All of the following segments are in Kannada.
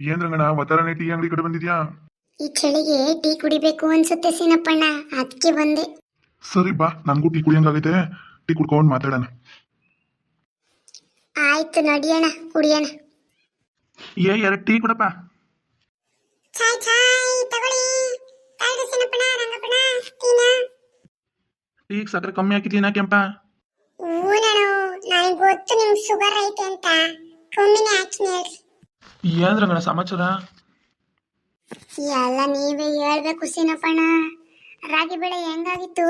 ಏನ್ ರಂಗಣ್ಣ ವತಾರನೆ ಟೀ ಅಂಗಡಿ ಕಡೆ ಬಂದಿದ್ಯಾ? ಈ ಚಳಿಗೆ ಟೀ ಕುಡಿಬೇಕು ಅನ್ಸುತ್ತೆ ಸೀನಪ್ಪಣ್ಣ. ಅದಕ್ಕೆ ಬಂದೆ. ಸರಿ ಬಾ ನನಗೂ ಟೀ ಕುಡಿಯಂಗಾಗೈತೆ. ಟೀ ಕುಡ್ಕೊಂಡು ಮಾತಾಡೋಣ. ಆಯ್ತು ನಡಿಯೋಣ ಕುಡಿಯೋಣ ಏ ಎರಡು ಟೀ ಕೊಡಪ್ಪ? ಚಾಯ್ ಚಾಯ್ ತಗೊಳ್ಳಿ. ತಾಳ್ರಿ ಸೀನಪ್ಪಣ್ಣ ರಂಗಪ್ಪಣ್ಣ ಟೀನಾ. ಟೀಗೆ ಸಕ್ಕರೆ ಕಮ್ಮಿ ಹಾಕಿದ್ದೀನಾ ಕೆಂಪ? ನಾನು. ನನಗೆ ಗೊತ್ತು ನಿಮ್ಗೆ ಶುಗರ್ ಐತೆ ಅಂತ. ಕಮ್ಮಿನೇ ಹಾಕಿ ಹೇಳ್ರಿ. ಏನ್ ರಂಗಣ್ಣ ಸಮಾಚಾರ? ಎಲ್ಲ ನೀವೇ ಹೇಳ್ಬೇಕು ಸೀನಪ್ಪಣ್ಣ ರಾಗಿ ಬೆಳೆ ಹೆಂಗಾಗಿತ್ತು?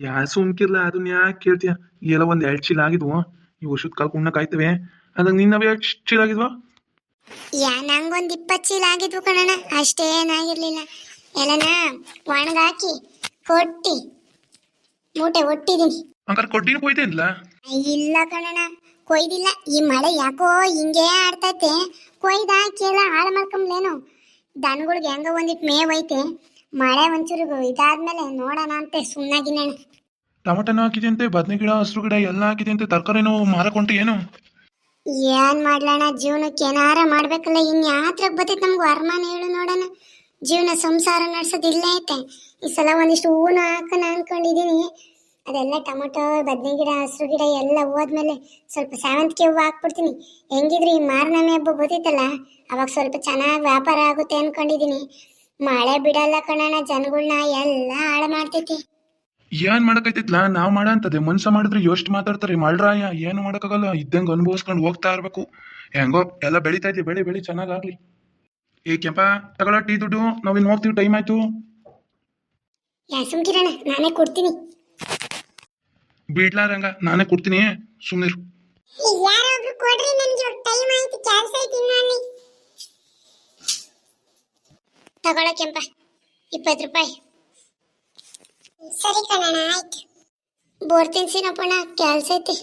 ಯಾ ಸುಮ್ಕಿರ್ಲ ಅದನ್ನ ಯಾಕೆ ಕೇಳ್ತೀಯ? ಎಲ್ಲ ಒಂದ್ ಎರಡ್ ಚೀಲ ಆಗಿದ್ವು. ಈ ವರ್ಷದ ಕಾಲ ಕುಣ್ಣ ಕಾಯ್ತವೆ ಅದಾಗ ನಿನ್ನವೇ ಎಷ್ಟು ಚೀಲ ಆಗಿದ್ವು? ಯಾ ನಂಗೊಂದ್ ಇಪ್ಪತ್ ಚೀಲ ಆಗಿದ್ವು ಕಣಣ್ಣ. ಅಷ್ಟೇನಾಗಿರ್ಲಿಲ್ಲ ಎಲ್ಲನ ಒಣಗಾಕಿ ಕೊಟ್ಟಿ ಮೂಟೆ ಒಟ್ಟಿದೀನಿ. ಹಂಗಾರೆ ಕೊಟ್ಟಿನ ಹೋಯ್ತೇನಿಲ್ಲ ಇಲ್ಲ ಕಣಣ್ಣ ಕೊಯ್ದಿಲ್ಲ. ಈ ಮಳೆ ಯಾಕೋ ಹಿಂಗೇ ಆಡ್ತೈತೆ. ಕೊಯ್ದು ಕೇಳ ಹಾಳು ಮಾಡ್ಕೊಂಬ್ಲೇನು? ದನಗಳಿಗೆ ಹೆಂಗ ಒಂದಿಟ್ಟು ಮೇವ್ ಐತೆ. ಮಳೆ ಒಂಚೂರು ಇದಾದ್ಮೇಲೆ ನೋಡೋಣ ಅಂತೆ ಸುಮ್ಮನಾಗಿನ ಟಮಾಟನ ಹಾಕಿದಂತೆ ಬದನೆ ಗಿಡ ಹಸಿರು ಗಿಡ ಎಲ್ಲ ಹಾಕಿದಂತೆ ತರಕಾರಿನೂ ಮಾರಕೊಂಟು ಏನು? ಏನ್ ಮಾಡ್ಲಣ್ಣ ಜೀವನಕ್ಕೆ ಏನಾರ ಮಾಡ್ಬೇಕಲ್ಲ ಇನ್ ಯಾತ್ರಾಗ ಬರ್ತೈತೆ ನಮ್ಗೆ ಅರಮಾನ ಹೇಳು ನೋಡೋಣ. ಜೀವನ ಸಂಸಾರ ನಡ್ಸೋದಿಲ್ಲ ಐತೆ. ಈ ಸಲ ಒಂದಿಷ್ಟು ಹೂನ ಹಾಕೋಣ ಅನ್ಕೊಂಡಿದೀನಿ. ಅದೆಲ್ಲ ಟೊಮೊಟೊ ಬದನೆ ಗಿಡ ಹಸಿರು ಗಿಡ ಎಲ್ಲ ಹೋದ್ಮೇಲೆ ಸ್ವಲ್ಪ ಸೇವಂತಿಗೆ ಹೂವು ಹಾಕ್ಬಿಡ್ತೀನಿ. ಹೆಂಗಿದ್ರು ಈ ಮಾರನಮಿ ಹಬ್ಬ ಗೊತ್ತಿತ್ತಲ್ಲ ಅವಾಗ ಸ್ವಲ್ಪ ಚೆನ್ನಾಗಿ ವ್ಯಾಪಾರ ಆಗುತ್ತೆ ಅನ್ಕೊಂಡಿದೀನಿ. ಮಳೆ ಬಿಡಲ್ಲ ಕಣಣ್ಣ ಜನಗಳನ್ನ ಎಲ್ಲ ಹಾಳು ಮಾಡ್ತೈತಿ. ಏನ್ ಮಾಡಕೈತಿತ್ಲ ನಾವ್ ಮಾಡ ಅಂತದೆ. ಮನ್ಸ ಮಾಡಿದ್ರೆ ಎಷ್ಟು ಮಾತಾಡ್ತಾರೆ. ಮಳ್ರಾಯ ಏನು ಮಾಡಕಾಗಲ್ಲ ಇದ್ದಂಗೆ ಅನುಭವಿಸ್ಕೊಂಡು ಹೋಗ್ತಾ ಇರ್ಬೇಕು. ಹೆಂಗೋ ಎಲ್ಲ ಬೆಳಿತಾ ಇದ್ವಿ. ಬೆಳಿ ಬೆಳಿ ಚೆನ್ನಾಗಾಗ್ಲಿ ಏ ಕೆಂಪ ತಗೊಳ ಟೀ ದುಡ್ಡು. ನಾವಿನ್ ಹೋಗ್ತೀವಿ. ಟೈಮ್ ಆಯ್ತು. ಸುಮ್ಕಿರಣ್ಣ. ನಾನೇ ಕೊಡ್ತೀನಿ. ಬಿಡ್ಲಾ ರಂಗ ನಾನೇ ಕೊಡ್ತೀನಿ. ಸುಮ್ನಿರು ಯಾರೊಬ್ರು ಕೊಡ್ರಿ ನನ್ಗೆ ಟೈಮ್ ಆಯ್ತು, ಕೆಲಸ ಐತಿ ನಾನು ತಗೊಳ ಕೆಂಪ, ಇಪ್ಪತ್ತು ರೂಪಾಯಿ. ಸರಿ ಕಣಣ್ಣ, ಆಯ್ತು. ಬೋರ್ ತಿನ್ಸಿನಪ್ಪಣ್ಣ, ಕೆಲಸ ಐತಿ.